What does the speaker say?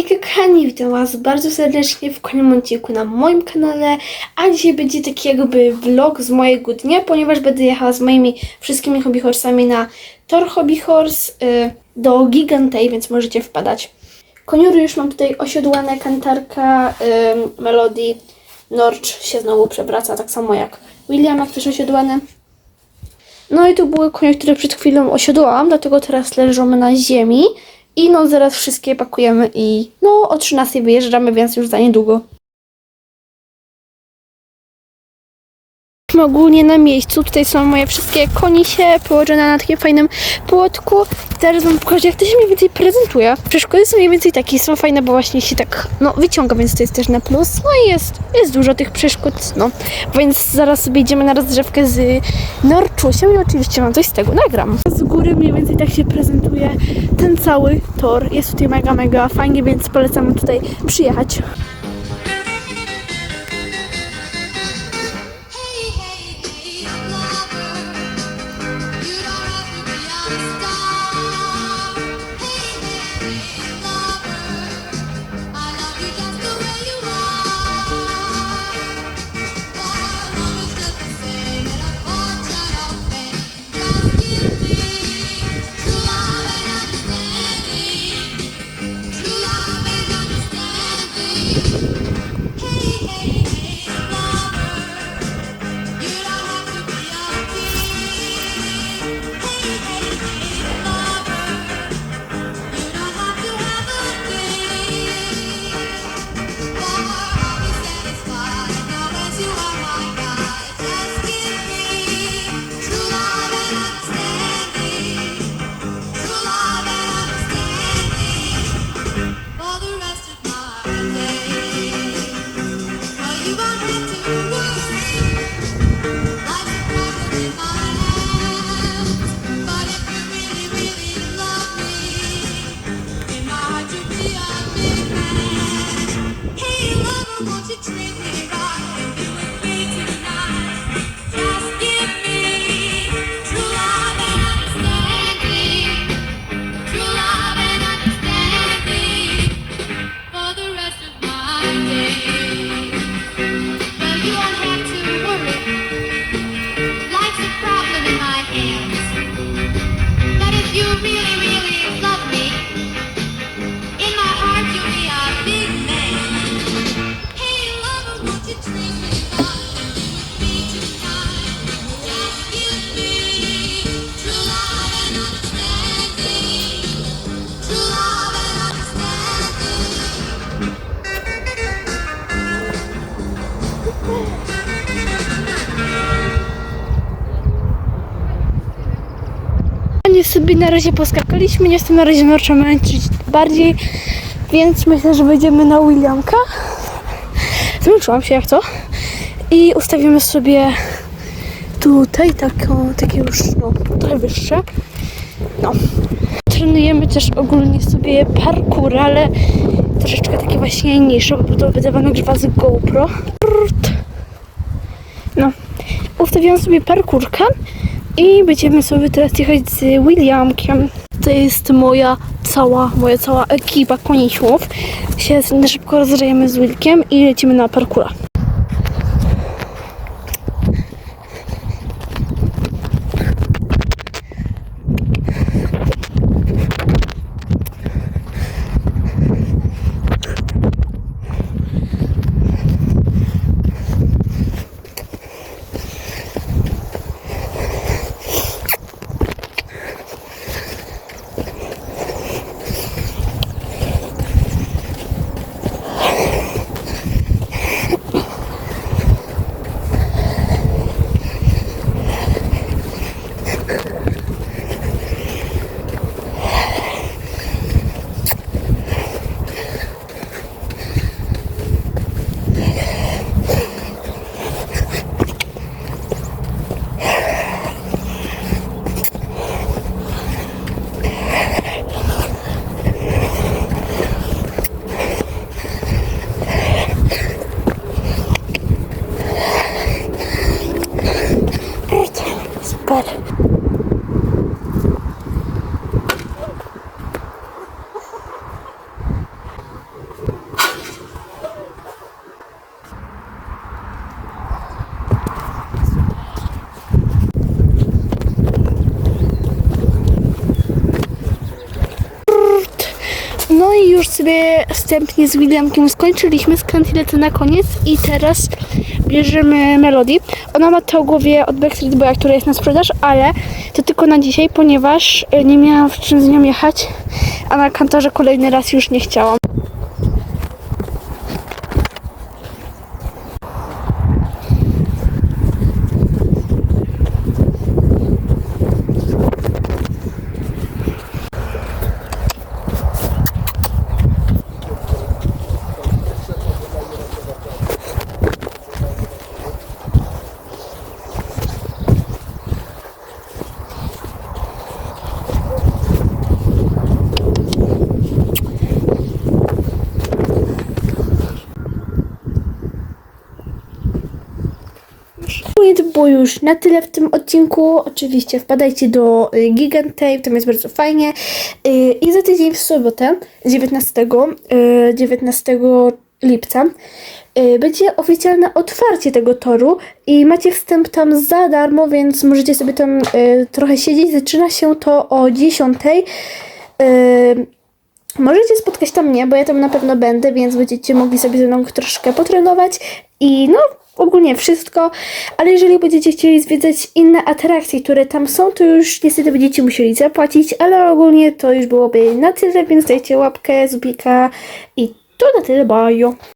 Hej kochani, witam was bardzo serdecznie w kolejnym odcinku na moim kanale, a dzisiaj będzie taki jakby vlog z mojego dnia, ponieważ będę jechała z moimi wszystkimi hobby horsami na Tor Hobby Horse y, do Gigantej, więc możecie wpadać. Koniury już mam tutaj osiodłane, kantarka, y, Melody, Norcz się znowu przewraca, tak samo jak William, jak też osiodłany. No i tu były konie, które przed chwilą osiodłałam, dlatego teraz leżą na ziemi. I no zaraz wszystkie pakujemy i no o 13 wyjeżdżamy, więc już za niedługo. Jesteśmy ogólnie na miejscu. Tutaj są moje wszystkie konisie położone na takim fajnym płotku. Teraz wam pokażę, jak to się mniej więcej prezentuje. Przeszkody są mniej więcej takie, są fajne, bo właśnie się tak, no, wyciąga, więc to jest też na plus. No i jest, jest dużo tych przeszkód, no. Więc zaraz sobie idziemy na rozgrzewkę z Norczusiem i oczywiście wam coś z tego nagram. Z góry mniej więcej tak się prezentuje ten cały tor. Jest tutaj mega, mega fajnie, więc polecam tutaj przyjechać. Sobie na razie poskakaliśmy, nie jestem na razie Norcza męczyć bardziej, więc myślę, że będziemy na Williamka. Zmęczyłam się jak to. I ustawimy sobie tutaj taką, takie już no, trochę wyższe. No. Trenujemy też ogólnie sobie parkour, ale troszeczkę takie właśnie niższe, bo to będę nagrywa z GoPro. No. Ustawiłam sobie parkurka i będziemy sobie teraz jechać z Williamkiem. To jest moja cała, moja cała ekipa konisiów. Się szybko rozgrzejemy z Wilkiem i lecimy na parkura. but sobie wstępnie z Williamkiem skończyliśmy, skąd lecę na koniec i teraz bierzemy Melody. Ona ma to głowie od Backstreet Boya, która jest na sprzedaż, ale to tylko na dzisiaj, ponieważ y, nie miałam w czym z nią jechać, a na kantorze kolejny raz już nie chciałam. Ogólnie to było już na tyle w tym odcinku. Oczywiście wpadajcie do y, Gigantape, tam jest bardzo fajnie. Y, I za tydzień w sobotę, 19, y, 19 lipca, y, będzie oficjalne otwarcie tego toru i macie wstęp tam za darmo, więc możecie sobie tam trochę siedzieć. Zaczyna się to o 10. Y, Możecie spotkać tam mnie, bo ja tam na pewno będę, więc będziecie mogli sobie ze mną troszkę potrenować i no ogólnie wszystko, ale jeżeli będziecie chcieli zwiedzać inne atrakcje, które tam są, to już niestety będziecie musieli zapłacić, ale ogólnie to już byłoby na tyle, więc dajcie łapkę, zubika i to na tyle, bye!